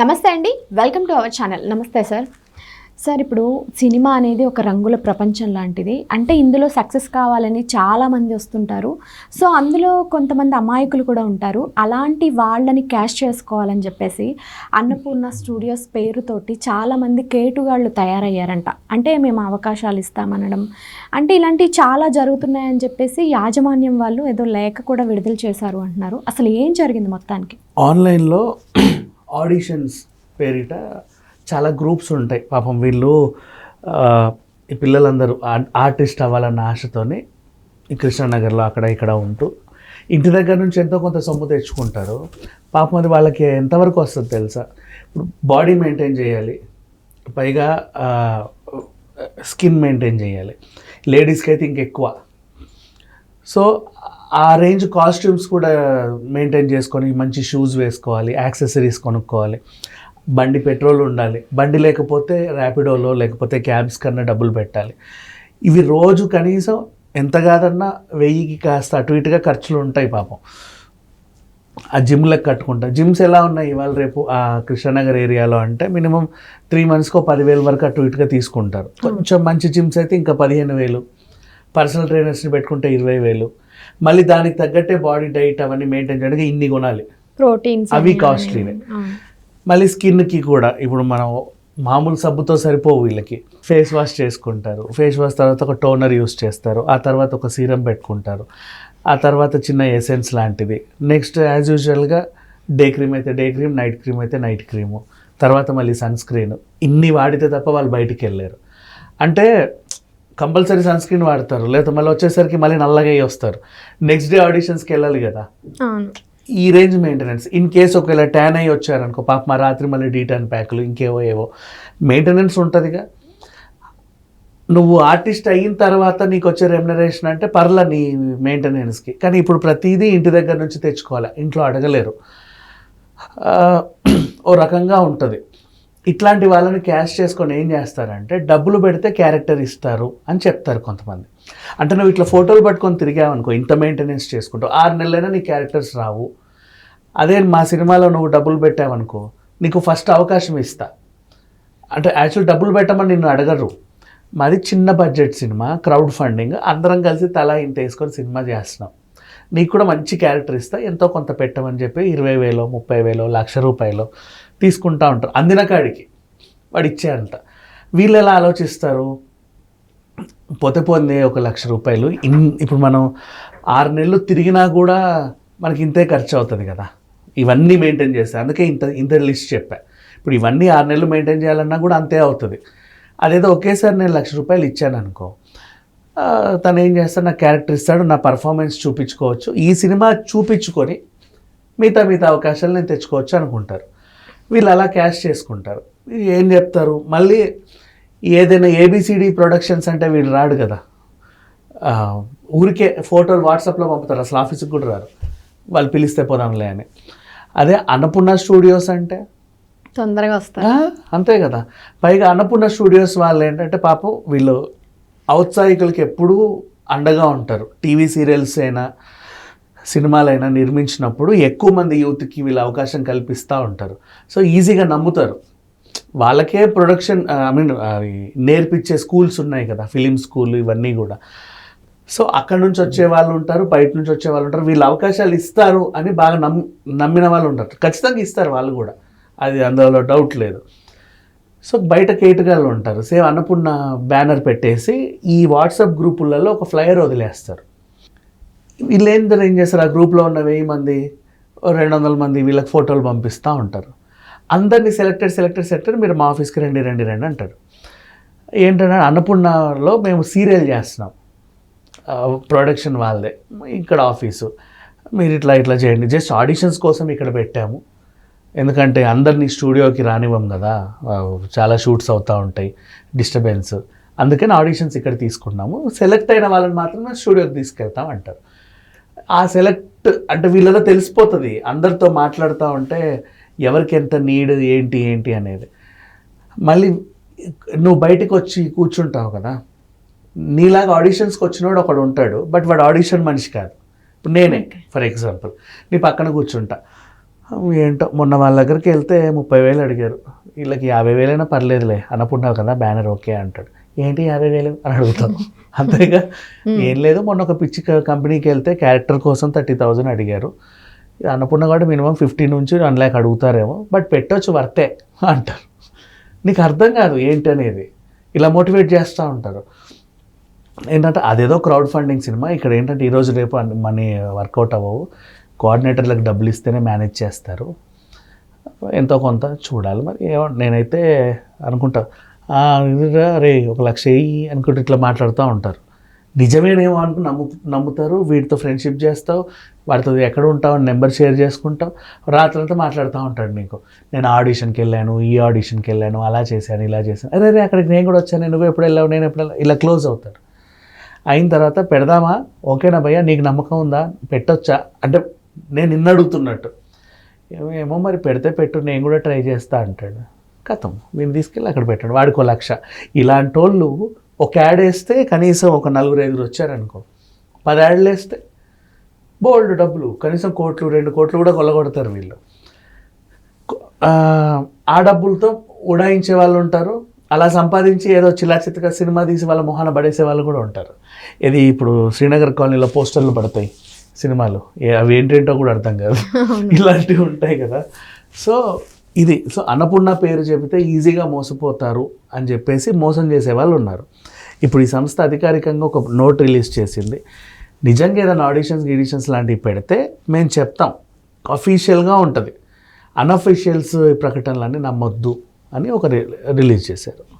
నమస్తే అండి. Welcome to our channel నమస్తే సార్ సార్ ఇప్పుడు సినిమా అనేది ఒక రంగుల ప్రపంచం లాంటిది. అంటే ఇందులో సక్సెస్ కావాలని చాలామంది వస్తుంటారు. సో అందులో కొంతమంది అమాయకులు కూడా ఉంటారు. అలాంటి వాళ్ళని క్యాష్ చేసుకోవాలని చెప్పేసి అన్నపూర్ణ స్టూడియోస్ పేరుతోటి చాలామంది కేటుగాళ్ళు తయారయ్యారంట. అంటే మేము అవకాశాలు ఇస్తామనడం. అంటే ఇలాంటివి చాలా జరుగుతున్నాయని చెప్పేసి యాజమాన్యం వాళ్ళు ఏదో లేఖ కూడా విడుదల చేశారు అంటున్నారు. అసలు ఏం జరిగింది మొత్తానికి? ఆన్లైన్లో ఆడిషన్స్ పేరిట చాలా గ్రూప్స్ ఉంటాయి. పాపం వీళ్ళు ఈ పిల్లలందరూ ఆర్టిస్ట్ అవ్వాలన్న ఆశతోనే ఈ కృష్ణానగర్లో అక్కడ ఇక్కడ ఉంటూ ఇంటి దగ్గర నుంచి ఎంతో కొంత సొమ్ము తెచ్చుకుంటారు. పాపం అది వాళ్ళకి ఎంతవరకు వస్తుంది తెలుసా? ఇప్పుడు బాడీ మెయింటైన్ చేయాలి. పైగా స్కిన్ మెయింటైన్ చేయాలి. లేడీస్కి అయితే ఇంకెక్కువ. సో ఆ రేంజ్ కాస్ట్యూమ్స్ కూడా మెయింటైన్ చేసుకొని మంచి షూస్ వేసుకోవాలి యాక్సెసరీస్ కొనుక్కోవాలి. బండి పెట్రోల్ ఉండాలి. బండి లేకపోతే ర్యాపిడోలో లేకపోతే క్యాబ్స్ కన్నా డబ్బులు పెట్టాలి. ఇవి రోజు కనీసం ఎంత కాదన్నా వెయ్యికి కాస్త అటు ఇటుగా ఖర్చులు ఉంటాయి పాపం. ఆ జిమ్లకు కట్టుకుంటా. జిమ్స్ ఎలా ఉన్నాయి ఇవాళ రేపు? ఆ కృష్ణనగర్ ఏరియాలో అంటే మినిమం త్రీ మంత్స్కో పదివేల వరకు అటు ఇటుగా తీసుకుంటారు. కొంచెం మంచి జిమ్స్ అయితే ఇంకా పదిహేను వేలు. పర్సనల్ ట్రైనర్స్ని పెట్టుకుంటే ఇరవై వేలు. మళ్ళీ దానికి తగ్గట్టే బాడీ డైట్ అవన్నీ మెయింటైన్ చేయడానికి ఇన్ని కొనాలి ప్రోటీన్స్ అవి కాస్ట్లీనే మళ్ళీ స్కిన్కి కూడా ఇప్పుడు మనం మామూలు సబ్బుతో సరిపోవు వీళ్ళకి. ఫేస్ వాష్ చేసుకుంటారు. ఫేస్ వాష్ తర్వాత ఒక టోనర్ యూస్ చేస్తారు. ఆ తర్వాత ఒక సీరం పెట్టుకుంటారు. ఆ తర్వాత చిన్న ఎసెన్స్ లాంటిది. నెక్స్ట్ యాజ్ యూజువల్గా డే క్రీమ్ అయితే డే క్రీమ్ నైట్ క్రీమ్ అయితే నైట్ క్రీము తర్వాత మళ్ళీ సన్ స్క్రీన్ ఇన్ని వాడితే తప్ప వాళ్ళు బయటికి వెళ్ళారు అంటే కంపల్సరీ సన్ స్క్రీన్ వాడతారు. లేదా మళ్ళీ వచ్చేసరికి మళ్ళీ నల్లగా వస్తారు నెక్స్ట్ డే ఆడిషన్స్కి వెళ్ళాలి కదా. ఈ రేంజ్ మెయింటెనెన్స్ ఇన్ కేస్ ఒకవేళ ట్యాన్ అయ్యి వచ్చారనుకో పాప మా రాత్రి మళ్ళీ డీటాన్ ప్యాకులు ఇంకేవో ఏవో. మెయింటెనెన్స్ ఉంటుందిగా. నువ్వు ఆర్టిస్ట్ అయిన తర్వాత నీకు వచ్చే రెమ్యునరేషన్ అంటే పర్ల నీ మెయింటెనెన్స్కి కానీ ఇప్పుడు ప్రతిదీ ఇంటి దగ్గర నుంచి తెచ్చుకోవాలి. ఇంట్లో అడగలేరు. ఓ రకంగా ఉంటుంది. ఇట్లాంటి వాళ్ళని క్యాష్ చేసుకొని ఏం చేస్తారంటే డబ్బులు పెడితే క్యారెక్టర్ ఇస్తారు అని చెప్తారు కొంతమంది. అంటే నువ్వు ఇట్లా ఫోటోలు పట్టుకొని తిరిగావనుకో ఇంత మెయింటెనెన్స్ చేసుకుంటావు ఆరు నెలలైనా నీ క్యారెక్టర్స్ రావు. అదే మా సినిమాలో నువ్వు డబ్బులు పెట్టావనుకో నీకు ఫస్ట్ అవకాశం ఇస్తా. అంటే యాక్చువల్ డబ్బులు పెట్టమని నిన్ను అడగరు. మాది చిన్న బడ్జెట్ సినిమా క్రౌడ్ ఫండింగ్ అందరం కలిసి తల ఇంత వేసుకొని సినిమా చేస్తున్నాం. నీకు కూడా మంచి క్యారెక్టర్ ఇస్తా ఎంతో కొంత పెట్టమని చెప్పి ఇరవై వేలో ముప్పై వేలో లక్ష రూపాయలు తీసుకుంటా ఉంటారు. అందిన కాడికి. వాడు ఇచ్చేయంట వీళ్ళు ఎలా ఆలోచిస్తారు? పొత పొందే ఒక లక్ష రూపాయలు. ఇన్ ఇప్పుడు మనం ఆరు నెలలు తిరిగినా కూడా మనకి ఇంతే ఖర్చు అవుతుంది కదా. ఇవన్నీ మెయింటైన్ చేస్తాయి అందుకే ఇంత ఇంత లిస్ట్ చెప్పా. ఇప్పుడు ఇవన్నీ ఆరు నెలలు మెయింటైన్ చేయాలన్నా కూడా అంతే అవుతుంది. అదేదో ఒకేసారి నేను లక్ష రూపాయలు ఇచ్చాను అనుకో తను ఏం చేస్తాడు? నా క్యారెక్టర్ ఇస్తాడు నా పర్ఫార్మెన్స్ చూపించుకోవచ్చు. ఈ సినిమా చూపించుకొని మిగతా మిగతా అవకాశాలు నేను తెచ్చుకోవచ్చు అనుకుంటారు. వీళ్ళు అలా క్యాష్ చేసుకుంటారు. ఏం చెప్తారు? మళ్ళీ ఏదైనా ఏబిసిడి ప్రొడక్షన్స్ అంటే వీళ్ళు రాడు కదా. ఊరికే ఫోటోలు వాట్సాప్లో పంపుతారు. అసలు ఆఫీస్కి కూడా రారు. వాళ్ళు పిలిస్తే పోదాంలే అని. అదే అన్నపూర్ణ స్టూడియోస్ అంటే? తొందరగా వస్తారు. అంతే కదా. పైగా అన్నపూర్ణ స్టూడియోస్ వాళ్ళు ఏంటంటే పాపం వీళ్ళు ఔత్సాహికులకి ఎప్పుడూ అండగా ఉంటారు. టీవీ సీరియల్స్ అయినా సినిమాలైనా నిర్మించినప్పుడు ఎక్కువ మంది యూత్కి వీళ్ళు అవకాశం కల్పిస్తూ ఉంటారు. సో ఈజీగా నమ్ముతారు. వాళ్ళకే ప్రొడక్షన్ ఐ మీన్ నేర్పించే స్కూల్స్ ఉన్నాయి కదా ఫిలిం స్కూల్ ఇవన్నీ కూడా. సో అక్కడ నుంచి వచ్చే వాళ్ళు ఉంటారు బయట నుంచి వచ్చే వాళ్ళు ఉంటారు వీళ్ళు అవకాశాలు ఇస్తారు అని బాగా నమ్ నమ్మిన వాళ్ళు ఉంటారు. ఖచ్చితంగా ఇస్తారు వాళ్ళు కూడా. అది అందులో డౌట్ లేదు. సో బయట కేటగాళ్ళు ఉంటారు. సేమ్ అన్నపూర్ణ బ్యానర్ పెట్టేసి ఈ వాట్సాప్ గ్రూపులలో ఒక ఫ్లయర్ వదిలేస్తారు. వీళ్ళు ఏం చేస్తారు? ఆ గ్రూప్లో ఉన్న వెయ్యి మంది ఓ రెండు వందల మంది వీళ్ళకి ఫోటోలు పంపిస్తూ ఉంటారు. అందరినీ సెలెక్టెడ్ సెలెక్టెడ్ సెలెక్టెడ్ మీరు మా ఆఫీస్కి రండి రండి రండి అంటారు. ఏంటంటే అన్నపూర్ణలో మేము సీరియల్ చేస్తున్నాం. ప్రొడక్షన్ వాళ్ళదే ఇక్కడ ఆఫీసు. మీరు ఇట్లా ఇట్లా చేయండి. జస్ట్ ఆడిషన్స్ కోసం ఇక్కడ పెట్టాము. ఎందుకంటే అందరినీ స్టూడియోకి రానివ్వం కదా. చాలా షూట్స్ అవుతూ ఉంటాయి డిస్టర్బెన్స్. అందుకని ఆడిషన్స్ ఇక్కడ తీసుకున్నాము. సెలెక్ట్ అయిన వాళ్ళని మాత్రమే స్టూడియోకి తీసుకెళ్తాం అంటారు. ఆ సెలెక్ట్ అంటే వీళ్ళలో తెలిసిపోతుంది. అందరితో మాట్లాడుతూ ఉంటే ఎవరికి ఎంత నీడ్ ఏంటి ఏంటి అనేది. మళ్ళీ నువ్వు బయటకు వచ్చి కూర్చుంటావు కదా. నీలాగా ఆడిషన్స్కి వచ్చినోడు ఒకడు ఉంటాడు బట్ వాడు ఆడిషన్ మనిషి కాదు. ఇప్పుడు నేనే ఫర్ ఎగ్జాంపుల్ నీ పక్కన కూర్చుంటా. ఏంటో మొన్న వాళ్ళ దగ్గరికి వెళ్తే ముప్పై వేలు అడిగారు. వీళ్ళకి యాభై వేలైనా పర్లేదులే అనుకున్నావు కదా బ్యానర్ ఓకే అంటాడు. ఏంటి యాభై వేలు అని అడుగుతాను అంతేగా? ఏం లేదు మొన్న ఒక పిచ్చి కంపెనీకి వెళ్తే క్యారెక్టర్ కోసం థర్టీ థౌజండ్ అడిగారు. అన్నపూర్ణ కూడా మినిమం ఫిఫ్టీ నుంచి వన్ ల్యాక్ అడుగుతారేమో బట్ పెట్టొచ్చు వర్తే అంటారు. నీకు అర్థం కాదు ఏంటి అనేది ఇలా మోటివేట్ చేస్తూ ఉంటారు. ఏంటంటే అదేదో క్రౌడ్ ఫండింగ్ సినిమా ఇక్కడ ఏంటంటే ఈరోజు రేపు మనీ వర్కౌట్ అవ్వవు. కోఆర్డినేటర్లకు డబ్బులు ఇస్తేనే మేనేజ్ చేస్తారు. ఎంతో కొంత చూడాలి మరి ఏమో నేనైతే అనుకుంటా. "ఆ, ఇదిరా రే ఒక లక్ష వెయ్యి అనుకుంటూ ఇట్లా మాట్లాడుతూ ఉంటారు. నిజమేనేమో అనుకు నమ్ము నమ్ముతారు. వీటితో ఫ్రెండ్షిప్ చేస్తావు. వాటితో ఎక్కడ ఉంటావు నెంబర్ షేర్ చేసుకుంటావు. రాత్రంతా మాట్లాడుతూ ఉంటాడు నీకు. నేను ఆడిషన్కి వెళ్ళాను ఈ ఆడిషన్కి వెళ్ళాను అలా చేశాను ఇలా చేశాను. అరే రే అక్కడికి నేను కూడా వచ్చాను. నువ్వు ఎప్పుడు వెళ్ళావు? నేను ఎప్పుడు ఇలా క్లోజ్ అవుతారు. అయిన తర్వాత పెడదామా? ఓకేనా భయ్యా? నీకు నమ్మకం ఉందా? పెట్టొచ్చా? అంటే నేను నిన్న అడుగుతున్నట్టు. ఏమో ఏమో మరి పెడితే పెట్టు నేను కూడా ట్రై చేస్తా అంటాడు. కథం. వీడిని తీసుకెళ్ళి అక్కడ పెట్టాడు. వాడికి లక్ష. ఇలాంటి వాళ్ళు ఒక యాడ్ వేస్తే కనీసం ఒక నలుగురు ఐదుగురు వచ్చారనుకో పది యాడ్లు వేస్తే బోల్డ్ డబ్బులు. కనీసం కోట్లు రెండు కోట్లు కూడా కొల్లగొడతారు వీళ్ళు. ఆ, డబ్బులతో ఉడాయించే వాళ్ళు ఉంటారు. అలా సంపాదించి ఏదో చిల్లా చిత్తగా సినిమా తీసి వాళ్ళ మొహాన పడేసే వాళ్ళు కూడా ఉంటారు. ఇది ఇప్పుడు శ్రీనగర్ కాలనీలో పోస్టర్లు పడతాయి సినిమాలు. అవి ఏంటేంటో కూడా అర్థం కాదు. ఇలాంటివి ఉంటాయి కదా. సో ఇది సో అన్నపూర్ణ పేరు చెబితే ఈజీగా మోసపోతారు అని చెప్పేసి మోసం చేసే వాళ్ళు ఉన్నారు. ఇప్పుడు ఈ సంస్థ అధికారికంగా ఒక నోట్ రిలీజ్ చేసింది. నిజంగా ఏదైనా ఆడిషన్స్ గిడిషన్స్ లాంటివి పెడితే మేము చెప్తాం. అఫీషియల్గా ఉంటుంది. అన్అఫీషియల్స్ ప్రకటనలన్నీ నమ్మొద్దు అని ఒక రి- రిలీజ్ చేశారు.